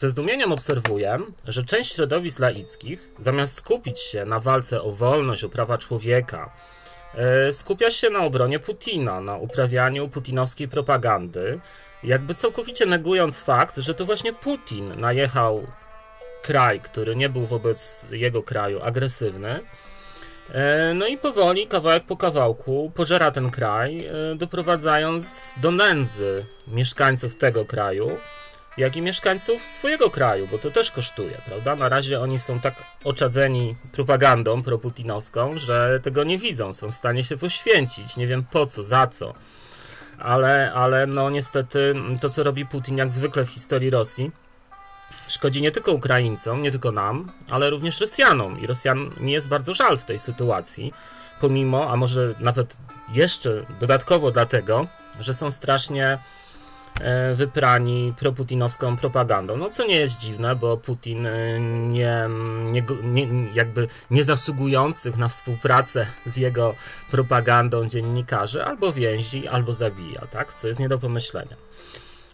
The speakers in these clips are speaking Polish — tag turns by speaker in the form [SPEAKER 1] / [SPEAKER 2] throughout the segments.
[SPEAKER 1] Ze zdumieniem obserwuję, że część środowisk laickich, zamiast skupić się na walce o wolność, o prawa człowieka, e, skupia się na obronie Putina, na uprawianiu putinowskiej propagandy, jakby całkowicie negując fakt, że to właśnie Putin najechał kraj, który nie był wobec jego kraju agresywny. E, No i powoli, kawałek po kawałku, pożera ten kraj, e, doprowadzając do nędzy mieszkańców tego kraju, jak i mieszkańców swojego kraju, bo to też kosztuje, prawda? Na razie oni są tak oczadzeni propagandą proputinowską, że tego nie widzą, są w stanie się poświęcić, nie wiem po co, za co. Ale, ale no niestety to, co robi Putin, jak zwykle w historii Rosji, szkodzi nie tylko Ukraińcom, nie tylko nam, ale również Rosjanom. I Rosjan mi jest bardzo żal w tej sytuacji, pomimo, a może nawet jeszcze dodatkowo dlatego, że są strasznie wyprani proputinowską propagandą. No co nie jest dziwne, bo Putin e, nie, nie, nie, jakby nie zasługujących na współpracę z jego propagandą dziennikarzy albo więzi, albo zabija, tak? Co jest nie do pomyślenia.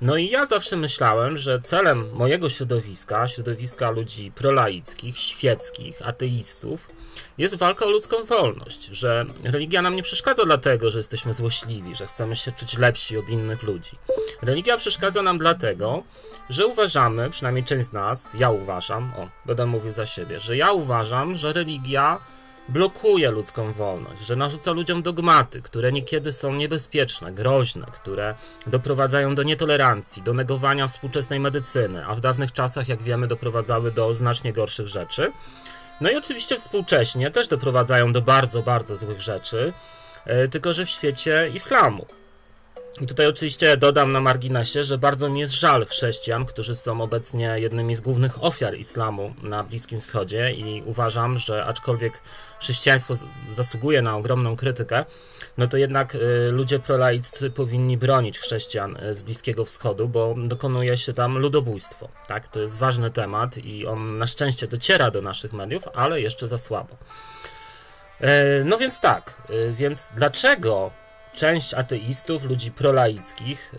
[SPEAKER 1] No i ja zawsze myślałem, że celem mojego środowiska, środowiska ludzi prolaickich, świeckich, ateistów, jest walka o ludzką wolność, że religia nam nie przeszkadza dlatego, że jesteśmy złośliwi, że chcemy się czuć lepsi od innych ludzi. Religia przeszkadza nam dlatego, że uważamy, przynajmniej część z nas, ja uważam, o, będę mówił za siebie, że ja uważam, że religia blokuje ludzką wolność, że narzuca ludziom dogmaty, które niekiedy są niebezpieczne, groźne, które doprowadzają do nietolerancji, do negowania współczesnej medycyny, a w dawnych czasach, jak wiemy, doprowadzały do znacznie gorszych rzeczy. No i oczywiście współcześnie też doprowadzają do bardzo, bardzo złych rzeczy, e, tylko że w świecie islamu. Tutaj oczywiście dodam na marginesie, że bardzo mi jest żal chrześcijan, którzy są obecnie jednymi z głównych ofiar islamu na Bliskim Wschodzie i uważam, że aczkolwiek chrześcijaństwo zasługuje na ogromną krytykę, no to jednak y, ludzie prolaiccy powinni bronić chrześcijan y, z Bliskiego Wschodu, bo dokonuje się tam ludobójstwo, tak? To jest ważny temat i on na szczęście dociera do naszych mediów, ale jeszcze za słabo. E, No więc tak, e, więc dlaczego część ateistów, ludzi prolaickich,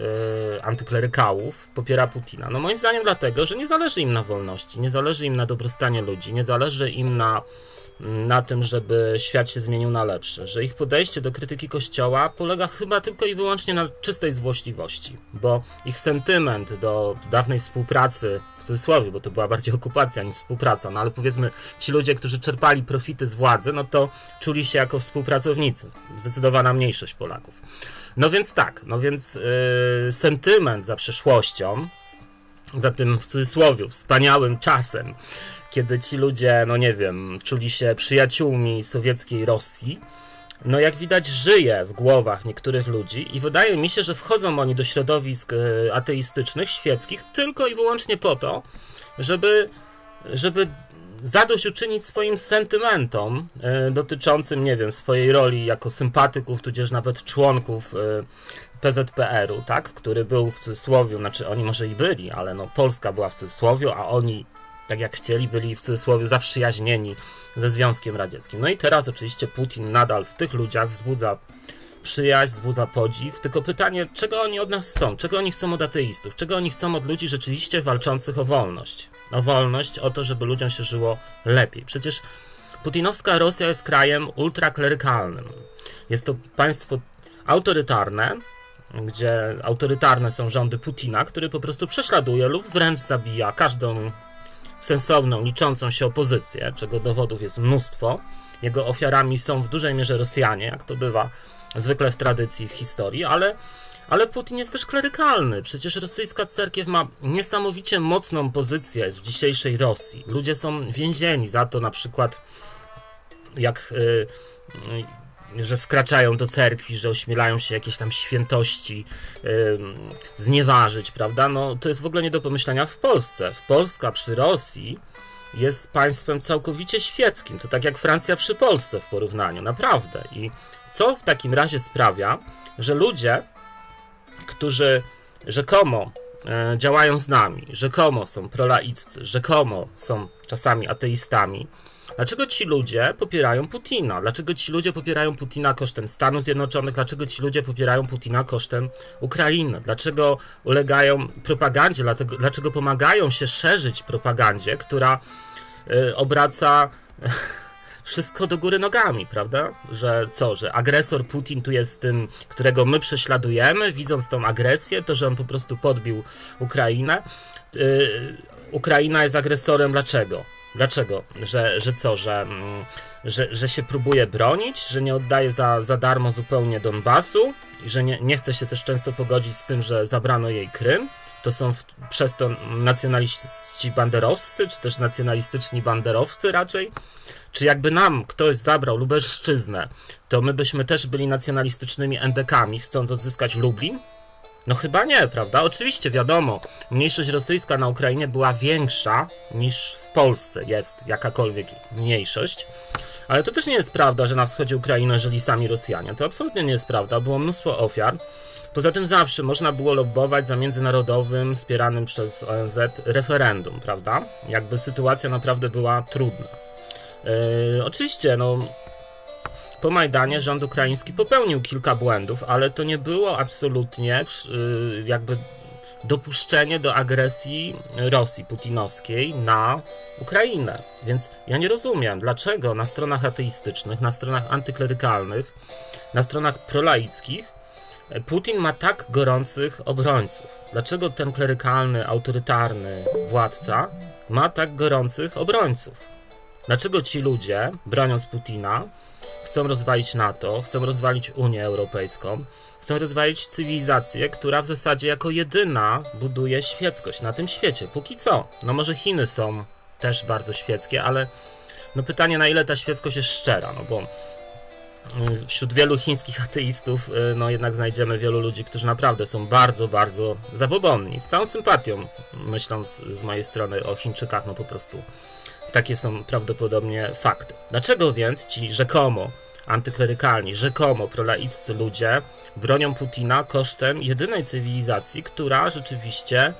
[SPEAKER 1] e, antyklerykałów popiera Putina? No moim zdaniem dlatego, że nie zależy im na wolności, nie zależy im na dobrostanie ludzi, nie zależy im na, na tym, żeby świat się zmienił na lepszy, że ich podejście do krytyki Kościoła polega chyba tylko i wyłącznie na czystej złośliwości, bo ich sentyment do dawnej współpracy, w cudzysłowie, bo to była bardziej okupacja niż współpraca, no ale powiedzmy ci ludzie, którzy czerpali profity z władzy, no to czuli się jako współpracownicy, zdecydowana mniejszość Polaków. No więc tak, no więc yy, sentyment za przeszłością, za tym w cudzysłowie wspaniałym czasem, kiedy ci ludzie, no nie wiem, czuli się przyjaciółmi sowieckiej Rosji, no jak widać żyje w głowach niektórych ludzi i wydaje mi się, że wchodzą oni do środowisk e, ateistycznych, świeckich tylko i wyłącznie po to, żeby, żeby zadośćuczynić swoim sentymentom e, dotyczącym, nie wiem, swojej roli jako sympatyków, tudzież nawet członków e, PZPR-u, tak, który był w cudzysłowie, znaczy oni może i byli, ale no Polska była w cudzysłowie, a oni tak jak chcieli, byli w cudzysłowie zaprzyjaźnieni ze Związkiem Radzieckim. No i teraz oczywiście Putin nadal w tych ludziach wzbudza przyjaźń, wzbudza podziw, tylko pytanie, czego oni od nas chcą? Czego oni chcą od ateistów? Czego oni chcą od ludzi rzeczywiście walczących o wolność? O wolność, o to, żeby ludziom się żyło lepiej. Przecież putinowska Rosja jest krajem ultraklerykalnym. Jest to państwo autorytarne, gdzie autorytarne są rządy Putina, który po prostu prześladuje lub wręcz zabija każdą sensowną, liczącą się opozycję, czego dowodów jest mnóstwo. Jego ofiarami są w dużej mierze Rosjanie, jak to bywa zwykle w tradycji, w historii, ale, ale Putin jest też klerykalny. Przecież rosyjska cerkiew ma niesamowicie mocną pozycję w dzisiejszej Rosji. Ludzie są więzieni za to na przykład, jak. y, y, że wkraczają do cerkwi, że ośmielają się jakieś tam świętości ym, znieważyć, prawda? No to jest w ogóle nie do pomyślenia w Polsce. W Polska przy Rosji jest państwem całkowicie świeckim. To tak jak Francja przy Polsce w porównaniu, naprawdę. I co w takim razie sprawia, że ludzie, którzy rzekomo e, działają z nami, rzekomo są prolaiccy, rzekomo są czasami ateistami, Dlaczego ci ludzie popierają Putina? Dlaczego ci ludzie popierają Putina kosztem Stanów Zjednoczonych? Dlaczego ci ludzie popierają Putina kosztem Ukrainy? Dlaczego ulegają propagandzie? Dlatego, dlaczego pomagają się szerzyć propagandzie, która y, obraca wszystko do góry nogami, prawda? Że co, że agresor Putin tu jest tym, którego my prześladujemy, widząc tą agresję, to, że on po prostu podbił Ukrainę. Yy, Ukraina jest agresorem, dlaczego? Dlaczego? Że, że co, że, mm, że, że się próbuje bronić, że nie oddaje za, za darmo zupełnie Donbasu i że nie, nie chce się też często pogodzić z tym, że zabrano jej Krym? To są w, przez to nacjonaliści banderowscy, czy też nacjonalistyczni banderowcy raczej? Czy jakby nam ktoś zabrał Lubelszczyznę, to my byśmy też byli nacjonalistycznymi endekami, chcąc odzyskać Lublin? No chyba nie, prawda? Oczywiście wiadomo, mniejszość rosyjska na Ukrainie była większa niż w Polsce jest jakakolwiek mniejszość. Ale to też nie jest prawda, że na wschodzie Ukrainy żyli sami Rosjanie. To absolutnie nie jest prawda. Było mnóstwo ofiar. Poza tym zawsze można było lobbować za międzynarodowym, wspieranym przez ONZ referendum, prawda? Jakby sytuacja naprawdę była trudna. Yy, oczywiście, no, po Majdanie rząd ukraiński popełnił kilka błędów, ale to nie było absolutnie yy, jakby dopuszczenie do agresji Rosji putinowskiej na Ukrainę. Więc ja nie rozumiem, dlaczego na stronach ateistycznych, na stronach antyklerykalnych, na stronach prolaickich Putin ma tak gorących obrońców. Dlaczego ten klerykalny, autorytarny władca ma tak gorących obrońców? Dlaczego ci ludzie, broniąc Putina, chcą rozwalić NATO, chcą rozwalić Unię Europejską, chcą rozwalić cywilizację, która w zasadzie jako jedyna buduje świeckość na tym świecie, póki co. No może Chiny są też bardzo świeckie, ale no pytanie na ile ta świeckość jest szczera, no bo y, wśród wielu chińskich ateistów, y, no jednak znajdziemy wielu ludzi, którzy naprawdę są bardzo, bardzo zabobonni. Z całą sympatią, myśląc z mojej strony o Chińczykach, no po prostu takie są prawdopodobnie fakty. Dlaczego więc ci rzekomo antyklerykalni, rzekomo prolaiccy ludzie bronią Putina kosztem jedynej cywilizacji, która rzeczywiście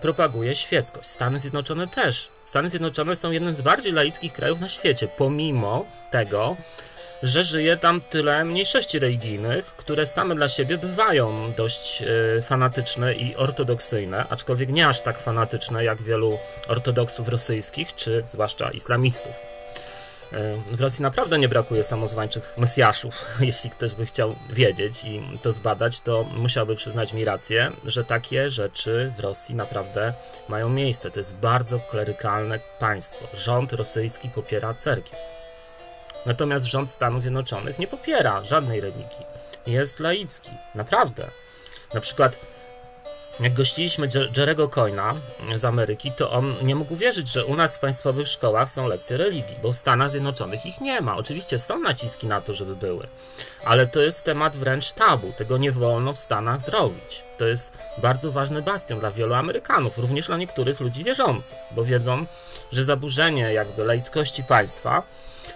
[SPEAKER 1] propaguje świeckość. Stany Zjednoczone też. Stany Zjednoczone są jednym z bardziej laickich krajów na świecie, pomimo tego, że żyje tam tyle mniejszości religijnych, które same dla siebie bywają dość y, fanatyczne i ortodoksyjne, aczkolwiek nie aż tak fanatyczne jak wielu ortodoksów rosyjskich, czy zwłaszcza islamistów. Y, w Rosji naprawdę nie brakuje samozwańczych mesjaszów. Jeśli ktoś by chciał wiedzieć i to zbadać, to musiałby przyznać mi rację, że takie rzeczy w Rosji naprawdę mają miejsce. To jest bardzo klerykalne państwo. Rząd rosyjski popiera cerkiew. Natomiast rząd Stanów Zjednoczonych nie popiera żadnej religii. Jest laicki. Naprawdę. Na przykład, jak gościliśmy Jerego Coyna z Ameryki, to on nie mógł wierzyć, że u nas w państwowych szkołach są lekcje religii, bo w Stanach Zjednoczonych ich nie ma. Oczywiście są naciski na to, żeby były, ale to jest temat wręcz tabu. Tego nie wolno w Stanach zrobić. To jest bardzo ważny bastion dla wielu Amerykanów, również dla niektórych ludzi wierzących, bo wiedzą, że zaburzenie jakby laickości państwa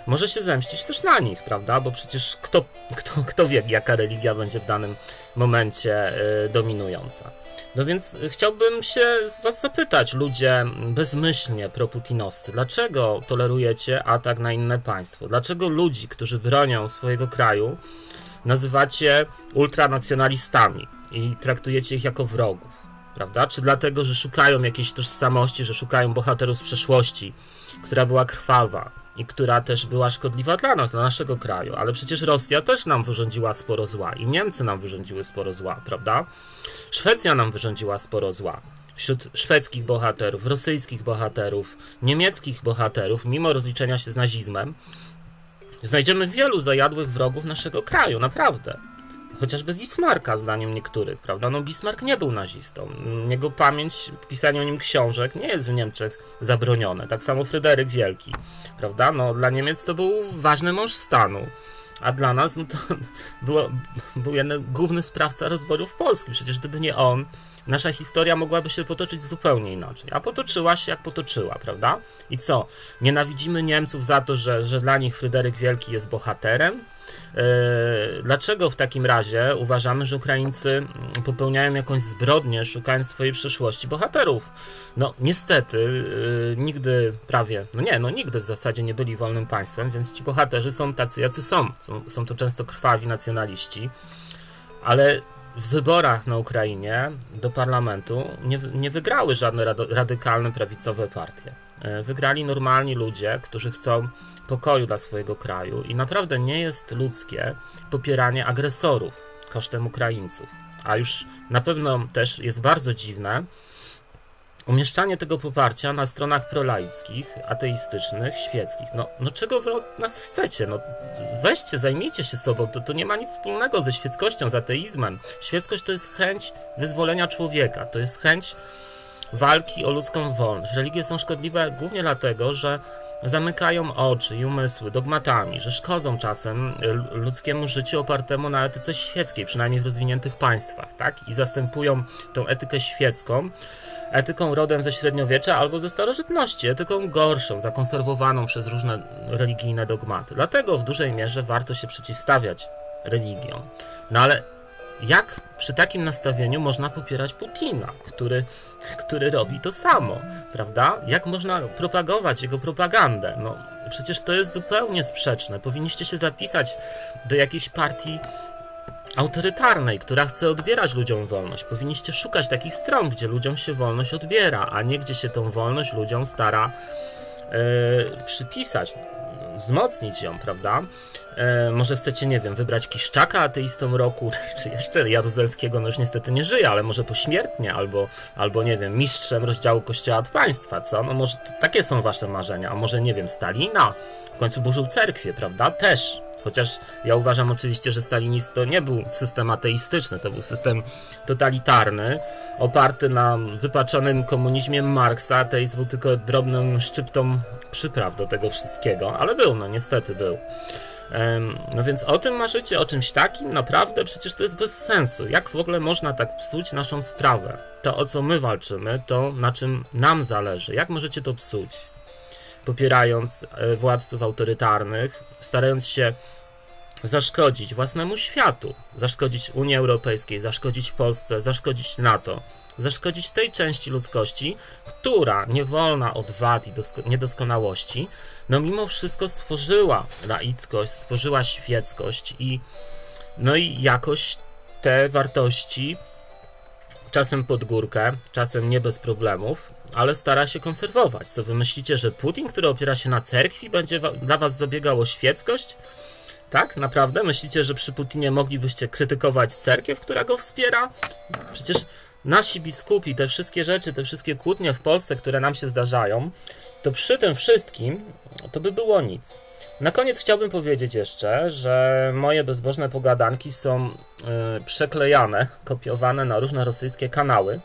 [SPEAKER 1] może się zemścić też na nich, prawda? Bo przecież kto, kto, kto wie, jaka religia będzie w danym momencie y, dominująca. No więc chciałbym się Was zapytać, ludzie bezmyślnie proputinowscy, dlaczego tolerujecie atak na inne państwo? Dlaczego ludzi, którzy bronią swojego kraju, nazywacie ultranacjonalistami i traktujecie ich jako wrogów? Prawda? Czy dlatego, że szukają jakiejś tożsamości, że szukają bohaterów z przeszłości, która była krwawa, i która też była szkodliwa dla nas, dla naszego kraju. Ale przecież Rosja też nam wyrządziła sporo zła i Niemcy nam wyrządziły sporo zła, prawda? Szwecja nam wyrządziła sporo zła. Wśród szwedzkich bohaterów, rosyjskich bohaterów, niemieckich bohaterów, mimo rozliczenia się z nazizmem, znajdziemy wielu zajadłych wrogów naszego kraju, naprawdę chociażby Bismarcka, zdaniem niektórych, prawda? No Bismarck nie był nazistą. Jego pamięć, pisanie o nim książek nie jest w Niemczech zabronione. Tak samo Fryderyk Wielki, prawda? No dla Niemiec to był ważny mąż stanu. A dla nas no to było, był jeden główny sprawca rozborów Polski. Przecież gdyby nie on, nasza historia mogłaby się potoczyć zupełnie inaczej. A potoczyła się jak potoczyła, prawda? I co? Nienawidzimy Niemców za to, że, że dla nich Fryderyk Wielki jest bohaterem? E, Dlaczego w takim razie uważamy, że Ukraińcy mm, popełniają jakąś zbrodnię, szukając swojej przyszłości bohaterów? No, niestety, yy, nigdy prawie, no nie, no nigdy w zasadzie nie byli wolnym państwem, więc ci bohaterzy są tacy, jacy są. Są, są to często krwawi nacjonaliści, ale w wyborach na Ukrainie do parlamentu nie, nie wygrały żadne radykalne prawicowe partie. E, Wygrali normalni ludzie, którzy chcą pokoju dla swojego kraju i naprawdę nie jest ludzkie popieranie agresorów kosztem Ukraińców. A już na pewno też jest bardzo dziwne umieszczanie tego poparcia na stronach prolaickich, ateistycznych, świeckich. No, no czego wy od nas chcecie? No weźcie, zajmijcie się sobą. To, to nie ma nic wspólnego ze świeckością, z ateizmem. Świeckość to jest chęć wyzwolenia człowieka, to jest chęć walki o ludzką wolność. Religie są szkodliwe głównie dlatego, że zamykają oczy i umysły dogmatami, że szkodzą czasem ludzkiemu życiu opartemu na etyce świeckiej, przynajmniej w rozwiniętych państwach, tak? I zastępują tą etykę świecką etyką rodem ze średniowiecza albo ze starożytności, etyką gorszą, zakonserwowaną przez różne religijne dogmaty. Dlatego w dużej mierze warto się przeciwstawiać religiom. No ale jak przy takim nastawieniu można popierać Putina, który, który robi to samo, prawda? Jak można propagować jego propagandę? No, przecież to jest zupełnie sprzeczne. Powinniście się zapisać do jakiejś partii autorytarnej, która chce odbierać ludziom wolność. Powinniście szukać takich stron, gdzie ludziom się wolność odbiera, a nie gdzie się tą wolność ludziom stara e, przypisać, wzmocnić ją, prawda? E, może chcecie, nie wiem, wybrać Kiszczaka ateistą roku, czy jeszcze Jaruzelskiego, no już niestety nie żyje, ale może pośmiertnie, albo, albo nie wiem, mistrzem rozdziału Kościoła od państwa, co? No może takie są wasze marzenia, a może, nie wiem, Stalina, w końcu burzył cerkwie, prawda? Też. Chociaż ja uważam oczywiście, że stalinizm to nie był system ateistyczny, to był system totalitarny, oparty na wypaczonym komunizmie Marksa. Ateizm był tylko drobną szczyptą przypraw do tego wszystkiego, ale był, no niestety był. No więc o tym marzycie, o czymś takim? Naprawdę przecież to jest bez sensu. Jak w ogóle można tak psuć naszą sprawę? To o co my walczymy, to na czym nam zależy. Jak możecie to psuć? Popierając e, władców autorytarnych, starając się zaszkodzić własnemu światu, zaszkodzić Unii Europejskiej, zaszkodzić Polsce, zaszkodzić NATO, zaszkodzić tej części ludzkości, która niewolna od wad i dosko- niedoskonałości, no mimo wszystko stworzyła laickość, stworzyła świeckość i no i jakoś te wartości czasem pod górkę, czasem nie bez problemów, ale stara się konserwować. Co wy myślicie, że Putin, który opiera się na cerkwi, będzie dla was zabiegał o świeckość? Tak, naprawdę? Myślicie, że przy Putinie moglibyście krytykować cerkiew, która go wspiera? Przecież nasi biskupi, te wszystkie rzeczy, te wszystkie kłótnie w Polsce, które nam się zdarzają, to przy tym wszystkim to by było nic. Na koniec chciałbym powiedzieć jeszcze, że moje bezbożne pogadanki są y, przeklejane, kopiowane na różne rosyjskie kanały.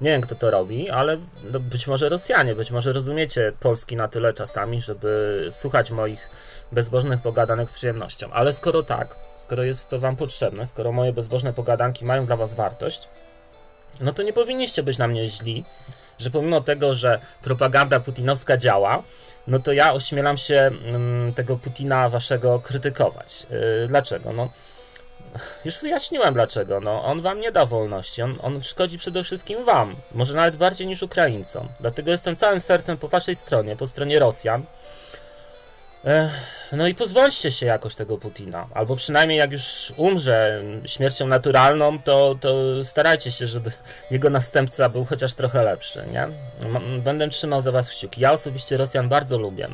[SPEAKER 1] Nie wiem, kto to robi, ale no, być może Rosjanie, być może rozumiecie Polski na tyle czasami, żeby słuchać moich bezbożnych pogadanek z przyjemnością. Ale skoro tak, skoro jest to Wam potrzebne, skoro moje bezbożne pogadanki mają dla Was wartość, no to nie powinniście być na mnie źli, że pomimo tego, że propaganda putinowska działa, no to ja ośmielam się mm, tego Putina waszego krytykować. Yy, dlaczego? No, już wyjaśniłem dlaczego. No, on wam nie da wolności. On, on szkodzi przede wszystkim wam. Może nawet bardziej niż Ukraińcom. Dlatego jestem całym sercem po waszej stronie, po stronie Rosjan. Ech, no i pozbądźcie się jakoś tego Putina. Albo przynajmniej jak już umrze śmiercią naturalną, to, to starajcie się, żeby jego następca był chociaż trochę lepszy, nie? Będę trzymał za was kciuki. Ja osobiście Rosjan bardzo lubię.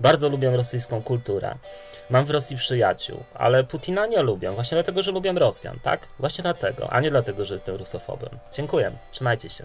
[SPEAKER 1] Bardzo lubię rosyjską kulturę. Mam w Rosji przyjaciół, ale Putina nie lubię. Właśnie dlatego, że lubię Rosjan, tak? Właśnie dlatego, a nie dlatego, że jestem rusofobem. Dziękuję. Trzymajcie się.